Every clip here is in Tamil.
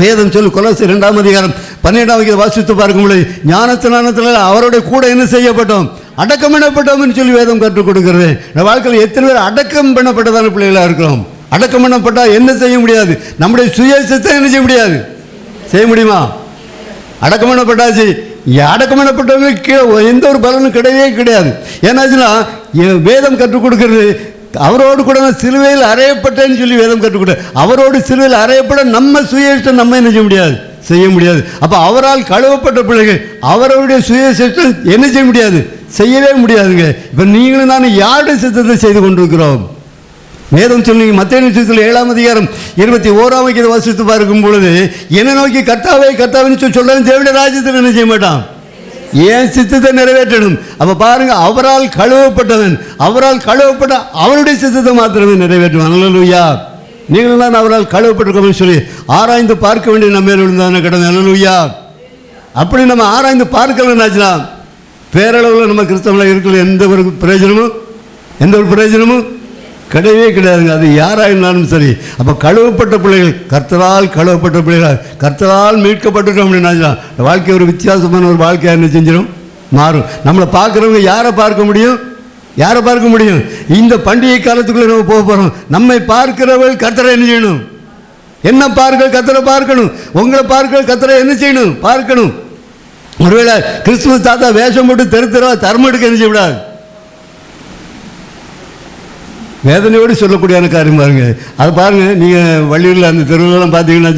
வேதம் சொல்லு கொலோசி இரண்டாம் அதிகாரம் பன்னிரெண்டாம் அதிகாரம் வாசித்து பார்க்கும்போது ஞானத்தினானத்தில் அவருடைய கூட என்ன செய்யப்பட்டோம்? அடக்கம் பண்ணப்பட்டோம்னு சொல்லி வேதம் கற்றுக் கொடுக்கிறது. இந்த வாழ்க்கையில் எத்தனை பேர் அடக்கம் பண்ணப்பட்டதான பிள்ளைகளாக இருக்கிறோம்? அடக்கம் பண்ணப்பட்டால் என்ன செய்ய முடியாது? நம்முடைய சுயசத்தை என்ன செய்ய முடியாது? செய்ய முடியுமா? அடக்கம் பண்ணப்பட்டாச்சு. அடக்கம் பண்ணப்பட்டவங்க கீழே எந்த ஒரு பலனும் கிடையவே கிடையாது. ஏன்னாச்சுன்னா வேதம் கற்றுக் கொடுக்கிறது. அவரோடு கூட நான் சிலுவையில் அறையப்பட்டேன்னு சொல்லி வேதம் கற்றுக் அவரோடு சிலுவையில் அறையப்பட நம்ம சுயேஷ்டம் நம்ம என்ன செய்ய முடியாது? செய்ய முடியாது. அப்போ அவரால் கழுவப்பட்ட பிள்ளைகள் அவருடைய சுயசிஷ்டம் என்ன செய்ய முடியாது? செய்யவே முடியாதுங்க. இப்போ நீங்களும் நான் யாருடைய சித்தத்தை செய்து கொண்டிருக்கிறோம்? வேதம் சொல்லி மத்திய நிச்சயத்தில் ஏழாம் அதிகாரம் இருபத்தி ஓராம் வைக்கிறத வாசித்து பார்க்கும் பொழுது என்னை நோக்கி கர்த்தாவே கர்த்தாவின்னு சொல்லி சொல்ல தேவையான ராஜ்யத்தில் என்ன செய்ய மாட்டான்? ஏன் சித்தத்தை நிறைவேற்றணும்? அப்போ பாருங்க அவரால் கழுவப்பட்டவன் அவரால் கழுவப்பட்ட அவருடைய சித்தத்தை மாத்திரமே நிறைவேற்றுவான். அல்லலுயா. நீங்களும் தான் அவரால் கழுவப்பட்டிருக்கோம்னு சொல்லி ஆராய்ந்து பார்க்க வேண்டிய நம்ம மேல் விழுந்தான கிடந்த அல்லலுயா. அப்படி நம்ம ஆராய்ந்து பார்க்கலன்னாச்சுனா பேரளவில் நம்ம கிறிஸ்தவங்களாக இருக்கிற எந்த ஒரு பிரயோஜனமும் எந்த ஒரு பிரயோஜனமும்? கிடையவே கிடையாதுங்க. அது யாராக இருந்தாலும் சரி. அப்போ கழுவப்பட்ட பிள்ளைகள் கர்த்தரால் கழுவப்பட்ட பிள்ளைகள் கர்த்தரால் மீட்கப்பட்டுட்டோம் அப்படின்னா வாழ்க்கை ஒரு வித்தியாசமான ஒரு வாழ்க்கையாக என்ன செஞ்சிடும் மாறும். நம்மளை பார்க்குறவங்க யாரை பார்க்க முடியும்? யாரை பார்க்க முடியும்? இந்த பண்டிகை காலத்துக்குள்ளே நம்ம போக போகிறோம் நம்மை பார்க்கிறவள் கத்தரை என்ன செய்யணும்? என்ன பார்க்க கத்தரை பார்க்கணும்? உங்களை பார்க்க கத்தரை என்ன செய்யணும்? பார்க்கணும். ஒருவேளை கிறிஸ்துமஸ் தாத்தா வேஷம் போட்டு தெரு தெருவா தர்மம் எடுக்க என்ன செய்யக்கூடாது வேதனையோடு சொல்லக்கூடியான காரியம் பாருங்க. அது பாருங்க நீங்கள் வள்ளியூரில் அந்த தெருவிலலாம் பார்த்தீங்கன்னா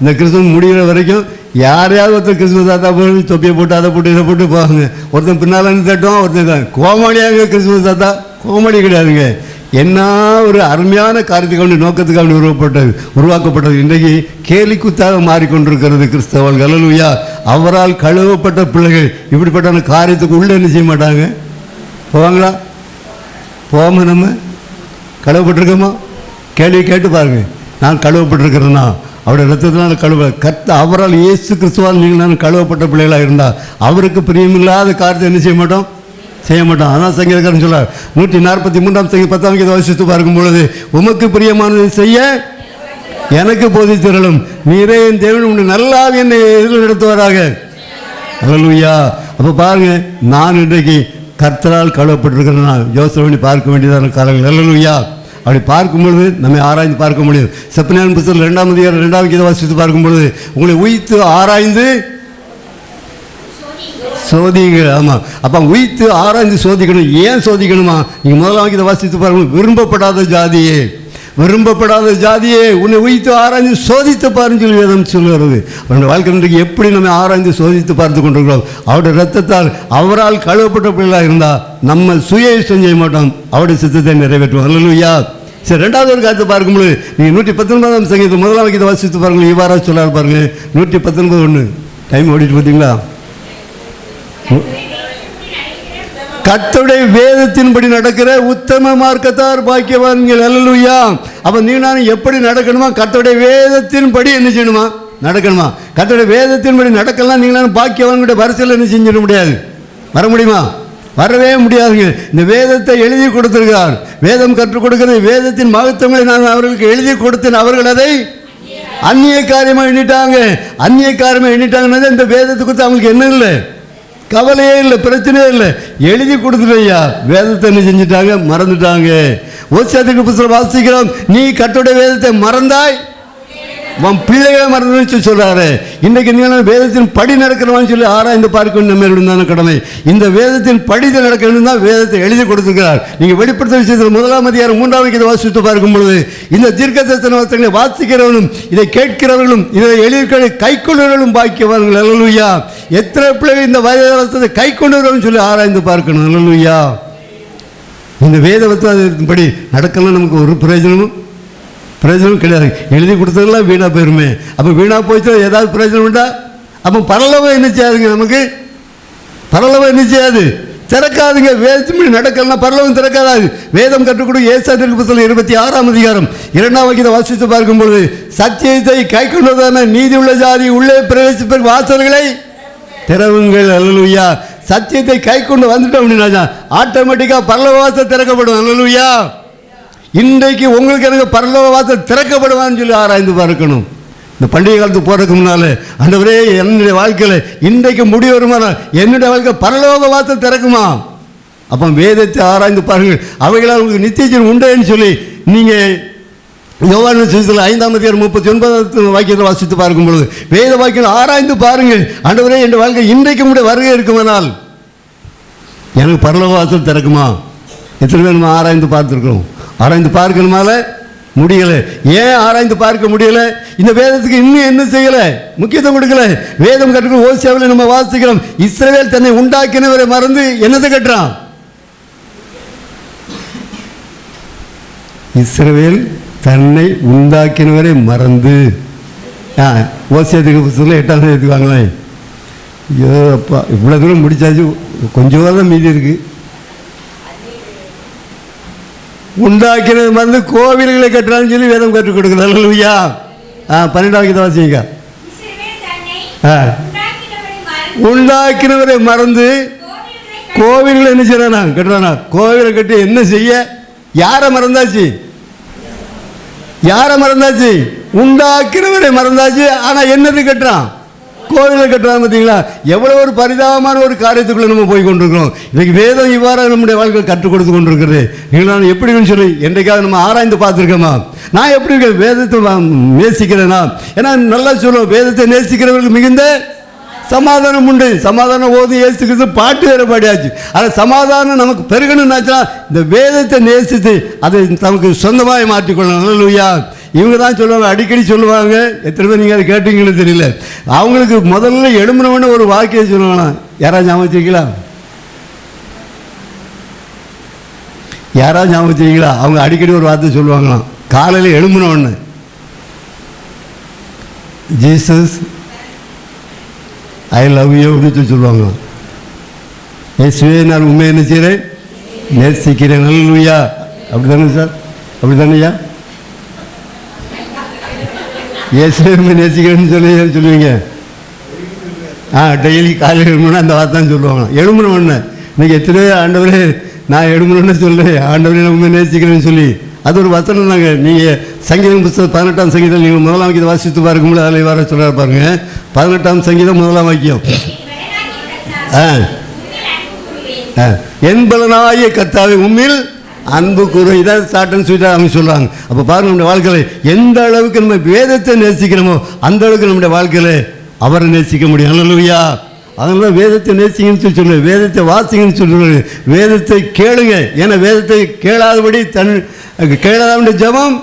இந்த கிறிஸ்துவம் முடிகிற வரைக்கும் யாரையாவது ஒருத்தர் கிறிஸ்துமஸ் தாத்தா போய் தொப்பியை போட்டு அதை போட்டு இதை போட்டு போவாங்க. ஒருத்தன் பின்னால் தட்டுவோம் ஒருத்தன் கோமாளியாக கோமாளியாங்க கிறிஸ்துமஸ் தாத்தா? கோமாளி கிடையாதுங்க. என்ன ஒரு அருமையான காரியத்துக்கு வேண்டி உருவப்பட்டது உருவாக்கப்பட்டது. இன்றைக்கு கேலிக்குத்தாக மாறிக்கொண்டிருக்கிறது கிறிஸ்தவன் அல்லலுயா அவரால் கழுவப்பட்ட பிள்ளைகள் இப்படிப்பட்ட காரியத்துக்கு உள்ளே என்ன செய்ய மாட்டாங்க? போவாங்களா? போகாம நம்ம கழுவப்பட்டிருக்கோமா? கேள்வி கேட்டு பாருங்கள் நான் கழுவப்பட்டிருக்கிறேன்னா அவருடைய ரத்தத்தினால் கழுவ கத்த அவரால் இயேசு கிறிஸ்துவால் நீங்கள் நான் கழுவப்பட்ட பிள்ளைகளாக இருந்தால் அவருக்கு பிரியமில்லாத காரியத்தை என்ன செய்ய மாட்டோம்? செய்ய மாட்டோம். அதான் சங்கீதக்காரன் சொல்கிறார் நூற்றி நாற்பத்தி மூன்றாம் சங்கி பத்தாம் கீத வசித்து பார்க்கும் பொழுது உமக்கு பிரியமானதை செய்ய எனக்கு போதித்திரளும். நீரே என் தேவன் உன்னை நல்லாவே என்னை எதிர்நடத்துவாராக அப்போ பாருங்க நான் இன்றைக்கு கர்த்தரால் கழுவப்பட்டிருக்கிறேன்னா யோசனை பார்க்க வேண்டியதான காலங்கள். அல்லேலூயா. அப்படி பார்க்கும் பொழுது நம்மை ஆராய்ந்து பார்க்க முடியும் செப்பனியான் புத்தகம் ரெண்டாம் அதிகாரம் ரெண்டாவது கீதை வாசித்து பார்க்கும்பொழுது உங்களை உயித்து ஆராய்ந்து சோதிங்க ஆமாம் அப்போ உயித்து ஆராய்ந்து சோதிக்கணும். ஏன் சோதிக்கணுமா? நீங்கள் முதலாம் இதை வாசித்து பாருங்கள் விரும்பப்படாத ஜாதியே. விரும்பப்படாத ஜாதியே உன்னை உயித்து ஆராய்ந்து சோதித்து பாருன்னு சொல்லி வேதம் சொல்லுகிறது. அவருடைய வாழ்க்கை இன்றைக்கு எப்படி நம்ம ஆராய்ந்து சோதித்து பார்த்து கொண்டிருக்கிறோம்? அவருடைய ரத்தத்தால் அவரால் கழுவப்பட்ட பிள்ளைகளாக இருந்தால் நம்ம சுய இஷ்டம் செய்ய மாட்டோம். அவருடைய சித்தத்தை நிறைவேற்றுவோம். அல்லையா சரி ரெண்டாவது ஒரு காத்து பார்க்கும்போது நீங்கள் நூற்றி பத்தொன்பதாம் சங்கீதம் முதலாம் வைக்கிறத வாசித்து பாருங்கள் இவ்வாறாக சொல்லாரு பாருங்க நூற்றி பத்தொன்பது ஒன்று டைம் ஓடிட்டு பார்த்தீங்களா கர்த்தருடைய வேதத்தின்படி நடக்கிற உத்தம மார்க்கத்தார் பாக்கியவான்கள். அல்லலுயா அப்போ நீ நான் எப்படி நடக்கணுமா? கர்த்தருடைய வேதத்தின்படி என்ன செய்யணுமா? நடக்கணுமா? கர்த்தருடைய வேதத்தின்படி நடக்கலாம் நீங்களும் பாக்கியவான்கிட்ட வரிசையில் என்ன செஞ்சிட முடியாது? வர முடியுமா? வரவே முடியாதுங்க. இந்த வேதத்தை எழுதி கொடுத்திருக்கிறார். வேதம் கற்றுக் கொடுக்கிறது வேதத்தின் மகத்துவங்களை நான் அவர்களுக்கு எழுதி கொடுத்தேன். அவர்கள் அதை அந்நிய காரியமாக எண்ணிட்டாங்க. அந்நிய காரியமாக எண்ணிட்டாங்கன்னா இந்த வேதத்தை குறித்து அவங்களுக்கு என்ன இல்லை? கவலையே இல்லை பிரச்சனையே இல்லை. எழுதி கொடுத்துட்டையா வேதத்தை என்ன செஞ்சுட்டாங்க? மறந்துட்டாங்க. ஓசியாத்துக்கு புத்தகம் வாசிக்கிறோம். நீ கட்டுடைய வேதத்தை மறந்தாய். உன் பிள்ளைகளை மறந்துன்னு சொல்லி இன்றைக்கு நீங்கள் நீ வேதத்தின் படி நடக்கிறவான்னு சொல்லி ஆராய்ந்து பார்க்க நம்ம இருந்தான கடமை. இந்த வேதத்தின் படித நடக்கணும் தான் வேதத்தை எழுதி கொடுத்துருக்கிறார். நீங்கள் வெளிப்படுத்த விஷயத்தில் முதலாம் அதிகாரம் மூன்றாம் இதை வாசித்து பார்க்கும் பொழுது இந்த தீர்க்க தரிசனத்தை வாசிக்கிறவனும் இதை கேட்கிறவர்களும் இதை எழுதி கை கொள்வர்களும் பாக்கியவர்கள் அல்லலுயா. எத்தனை பிள்ளைகள் இந்த வயதை கை கொண்டு சொல்லி ஆராய்ந்து பார்க்கணும். அல்லலுயா. இந்த வேதவத்தின் படி நடக்கலாம் நமக்கு ஒரு பிரயோஜனமும். பிரயோஜனம் கிடையாது. எழுதி கொடுத்ததெல்லாம் வீணாக போயிருமே. அப்போ வீணாக போயிட்டு ஏதாவது பிரயோஜனம் உண்டா? அப்போ பரலவம் என்ன செய்யாதுங்க நமக்கு? பரலவம் என்ன செய்யாது? திறக்காதுங்க. வேதம் நடக்கலாம் பரலவம் திறக்காது வேதம் கற்றுக் கொடு. ஏசாத்திற்கு புத்தகம் இருபத்தி ஆறாம் அதிகாரம் இரண்டாம் வகித வாசித்து பார்க்கும் பொழுது சத்தியத்தை கை கொண்டதான நீதி உள்ள ஜாதி உள்ளே பிரவேசிப்ப வாசல்களை திறவுங்கள். அல்லலுயா. சத்தியத்தை கை கொண்டு வந்துட்டோம் அப்படின்னா ஆட்டோமேட்டிக்காக பரலவாசம் வாசல் திறக்கப்படும். அல்லலுயா. இன்றைக்கு உங்களுக்கு எனக்கு பரலோக வாசல் திறக்கப்படுவான்னு சொல்லி ஆராய்ந்து பார்க்கணும். இந்த பண்டிகை காலத்துக்கு போகிறதுக்கு முன்னால் அந்தவரே என்னுடைய வாழ்க்கையில் இன்றைக்கு முடிவு வருமானால் என்னுடைய வாழ்க்கை பரலோக வார்த்தை திறக்குமா? அப்போ வேதத்தை ஆராய்ந்து பாருங்கள். அவைகளால் உங்களுக்கு நித்தியஜன் உண்டேன்னு சொல்லி நீங்கள் யோவான சுவிசேஷத்தில் ஐந்தாம் அதிகாரம் முப்பத்தி ஒன்பதாம் வாக்கியத்தை வாசித்து பார்க்கும் பொழுது வேத வாக்கியம் ஆராய்ந்து பாருங்கள். அண்டவரே என் வாழ்க்கை இன்றைக்கு கூட வருகை இருக்குமானால்? எனக்கு பரலோக வாசல் திறக்குமா? எத்தனை பேர் நம்ம ஆராய்ந்து பார்த்துருக்கோம் ஆராய்ந்து பார்க்கணுமால முடியலை. ஏன் ஆராய்ந்து பார்க்க முடியலை? இந்த வேதத்துக்கு இன்னும் என்ன செய்யலை? முக்கியத்துவம் கொடுக்கல. வேதம் கற்றுக்க ஓசியாவில் நம்ம வாசிக்கிறோம். இஸ்ரவேல் தன்னை உண்டாக்கினவரை மறந்து என்னத்தை கட்டுறான்? இஸ்ரவேல் தன்னை உண்டாக்கினவரை மறந்து. ஆ ஓசியத்துக்கு புத்தகத்தில் எட்டாம் தேதி வாங்களேன். ஐயோ அப்பா இவ்வளோ தூரம் முடிச்சாச்சு. கொஞ்சம் தான் மீதி இருக்குது உண்டாக்கினது மறந்து கோவில்களை கட்டுறான்னு சொல்லி வேதம் கற்றுக் கொடுக்குது. அல்லையா ஆ வாசிங்க. இஸ்ரவேல் தன்னை ஆ உண்டாக்கினவரை மறந்து கோவில்களை என்ன செய்யறானா கட்டுறானா? கோவிலை கட்டி என்ன செய்ய? யாரை மறந்தாச்சு? யாரை மறந்தாச்சு? உண்டாக்கினவரை மறந்தாச்சு. ஆனா என்னது கட்டுறான்? கோவிலை கட்டுறாங்க பார்த்தீங்களா? எவ்வளோ ஒரு பரிதாபமான ஒரு காரியத்துக்குள்ளே நம்ம போய் கொண்டிருக்கிறோம். இன்றைக்கு வேதம் இவ்வாறு நம்முடைய வாழ்க்கை கற்றுக் கொடுத்து கொண்டிருக்கிறது. நீங்கள் நான் எப்படின்னு சொல்லி என்றைக்காவது நம்ம ஆராய்ந்து பார்த்துருக்கோமா? நான் எப்படி வேதத்தை நேசிக்கிறேன்னா ஏன்னா நல்லா சொல்லுவோம் வேதத்தை நேசிக்கிறவர்களுக்கு மிகுந்த சமாதானம் உண்டு. சமாதானம் ஓதி ஏசுக்கிறது பாட்டு வேற பாடியாச்சு. ஆனால் சமாதானம் நமக்கு பெருகணும்னாச்சுன்னா இந்த வேதத்தை நேசித்து அதை நமக்கு சொந்தமாக மாற்றிக்கொள்ளணும் நல்லலுயா இவங்க தான் சொல்லுவாங்க அடிக்கடி சொல்லுவாங்க. எத்தனை பேர் நீங்கள் அதை கேட்டீங்கன்னு தெரியல. அவங்களுக்கு முதல்ல எழும்புனவொடனே ஒரு வாக்கியம் சொல்லுவாங்க யாராவது ஞாபகம் வச்சுருக்கீங்களா? யாராவது ஞாபகம் வச்சுருக்கீங்களா? அவங்க அடிக்கடி ஒரு வார்த்தை சொல்லுவாங்களாம். காலையில் எழும்புனவொடனே. ஜீசஸ் ஐ லவ் யூ அப்படின்னு சொல்லி சொல்லுவாங்க இயேசுவே நான் உண்மை என்ன செய்கிறேன் நேசிக்கிறேன். நல்லுயா அப்படி தானே சார்? அப்படி தானேயா இயேசுவை நேசிக்கிறேன்னு சொல்லி சொல்லுவீங்க. ஆ டெய்லி காலையில் எழுமணும் அந்த வார்த்தை தான் சொல்லுவாங்க. எழுமணும் ஒன்று இன்னைக்கு எத்தனை ஆண்டவரே நான் எழுமணும்னு சொல்கிறேன் ஆண்டவரே நான் உண்மை நேசிக்கிறேன்னு சொல்லி. அது ஒரு வசனம் தாங்க. நீங்கள் சங்கீதம் புத்தகம் பதினெட்டாம் சங்கீதம் நீங்கள் முதலாம் வாக்கியத்தை வாசித்து பாருக்கும்போது அதில் வர சொல்கிறார் பாருங்க. பதினெட்டாம் சங்கீதம் முதலாம் வாக்கியம். ஆ. ஆ. என்பதனாய கத்தாவை உண்மையில் அன்பு கூறு இதான் ஷார்ட் அண்ட் ஸ்வீட்டாக அவங்க சொல்கிறாங்க அப்போ பாருங்க நம்முடைய வாழ்க்கையில் எந்த அளவுக்கு நம்ம வேதத்தை நேசிக்கிறோமோ அந்த அளவுக்கு நம்முடைய வாழ்க்கையில் அவரை நேசிக்க முடியும். அல்லையா அதனால வேதத்தை நேசிங்கன்னு சொல்லி சொல்லுவேன் வேதத்தை வாசிங்கன்னு சொல்லுவேன் வேதத்தை கேளுங்க. ஏன்னா வேதத்தை கேளாதபடி தன் கேளாதவனுடைய ஜெபம்?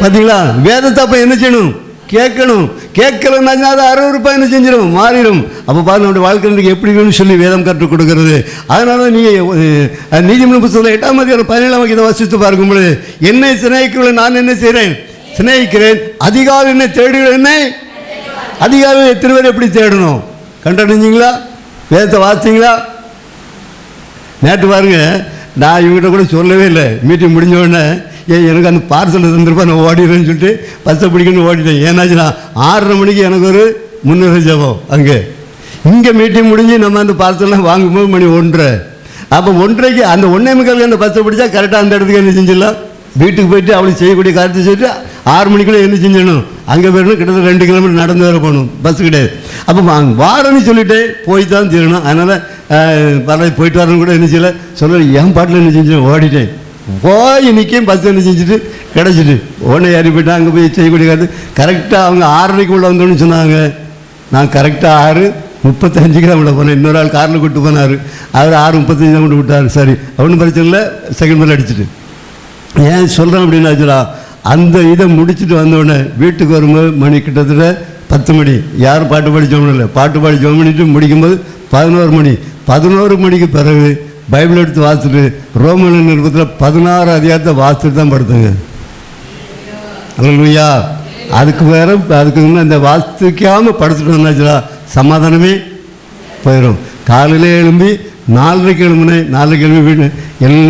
பார்த்தீங்களா வேதத்தை அப்போ என்ன செய்யணும்? கேட்கணும். கேட்கலன்னா அது அறுவறுப்பாக என்ன செஞ்சிடும் மாறிடும் அப்போ பாருங்க நம்முடைய வாழ்க்கையில் எப்படி வேணும்னு சொல்லி வேதம் கற்றுக் கொடுக்கிறது. அதனால நீங்கள் நீதிமன்ற புத்தகத்தில் எட்டாம் அதிகாரம் பதினேழாம் இதை வாசித்து பார்க்கும் பொழுது என்னை சிநேகிக்கவில்லை நான் என்ன செய்கிறேன் சிநேகிக்கிறேன். அதிகாரம் என்ன? தேடுகிறேன் என்ன? அதிகாரம் எத்தனை பேர் எப்படி தேடணும்? கண்டறிஞ்சிங்களா? வேதத்தை வாசிங்களா நேற்று பாருங்க நான் இவங்ககிட்ட கூட சொல்லவே இல்லை. மீட்டிங் முடிஞ்ச உடனே ஏன் எனக்கு அந்த பார்சல் தந்துருப்பா நான் ஓடிடுறேன்னு சொல்லிட்டு பஸ்ஸை பிடிக்கணும்னு ஓடிட்டேன். ஏன்னாச்சுன்னா ஆறரை மணிக்கு எனக்கு ஒரு முன்னூறு ஜபம் அங்கே. இங்கே மீட்டிங் முடிஞ்சு நம்ம அந்த பார்சல்லாம் வாங்கும்போது மணி ஒன்றரை. அப்போ ஒன்றரைக்கு அந்த ஒன்றே முக்கால் அந்த பஸ்ஸை பிடிச்சா கரெக்டாக அந்த இடத்துக்கு என்ன செஞ்சிடலாம்? வீட்டுக்கு போயிட்டு அவளுக்கு செய்யக்கூடிய காரியத்தை சொல்லிட்டு ஆறு மணிக்குள்ளே என்ன செஞ்சிடணும்? அங்கே போயிடணும் கிட்டத்தட்ட ரெண்டு கிலோமீட்டர் நடந்து வர போகணும். பஸ் கிடையாது. அப்போ வாங்க வாரன்னு சொல்லிட்டு போய் தான் தீரணும். அதனால் பரவாயில்ல போயிட்டு வரணும் கூட என்ன செய்யல. சொல்ல என் பாட்டில் என்ன செஞ்சேன் ஓடிட்டேன். போய் நிற்கும் பஸ் என்ன செஞ்சுட்டு கிடச்சிட்டு. உடனே ஏறி போயிட்டு அங்கே போய் செய்யக்கூடிய கரெக்டாக அவங்க ஆறரைக்கு உள்ள வந்தோன்னு சொன்னாங்க. நான் கரெக்டாக ஆறு முப்பத்தஞ்சுக்கு தான் போனேன். இன்னொரு ஆள் காரில் கூட்டு போனார். அவர் ஆறு முப்பத்தஞ்சு தான் கொண்டு விட்டார். சரி ஒன்றும் பிரச்சனை இல்லை. செகண்ட் மேலே அடிச்சிட்டு. ஏன் சொல்கிறேன் அப்படின்னு ஆச்சுடா? அந்த இதை முடிச்சுட்டு வந்தோடனே வீட்டுக்கு வரும்போது மணி கிட்டத்தட்ட பத்து மணி. யாரும் பாட்டு பாடி ஜோம் இல்லை பாட்டு பாடி ஜோம் பண்ணிட்டு முடிக்கும்போது பதினோரு மணி. பதினோரு மணிக்கு பிறகு பைபிள் எடுத்து வாசிட்டு ரோமன் நிருபத்தில் பதினாறு அதிகாரத்தை வாசிட்டு தான் படுத்துங்க. அல்லையா அதுக்கு வேற அதுக்கு முன்னே இந்த வாசிக்காமல் படுத்துட்டு வந்தாச்சுடா சமாதானமே போயிடும் காலையிலே எழும்பி நாலரைக்கு எழும்புனேன் நாலரைக்கு எழும்பி வீடு.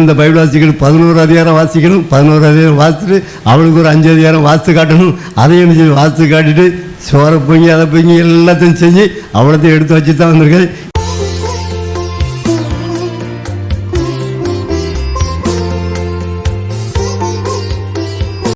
இந்த பைபிள் வாசிக்கணும்? பதினோரு அதிகாரம் வாசிக்கணும். பதினோரு அதிகாரம் வாசிட்டு அவளுக்கு ஒரு அஞ்சு அதிகாரம் வாசித்து காட்டணும். அதையும் வாசித்து காட்டிட்டு சோறை பொங்கி அதை பொங்கி எல்லாத்தையும் செஞ்சு அவ்வளோத்தையும் எடுத்து வச்சு தான் வந்திருக்கேன்.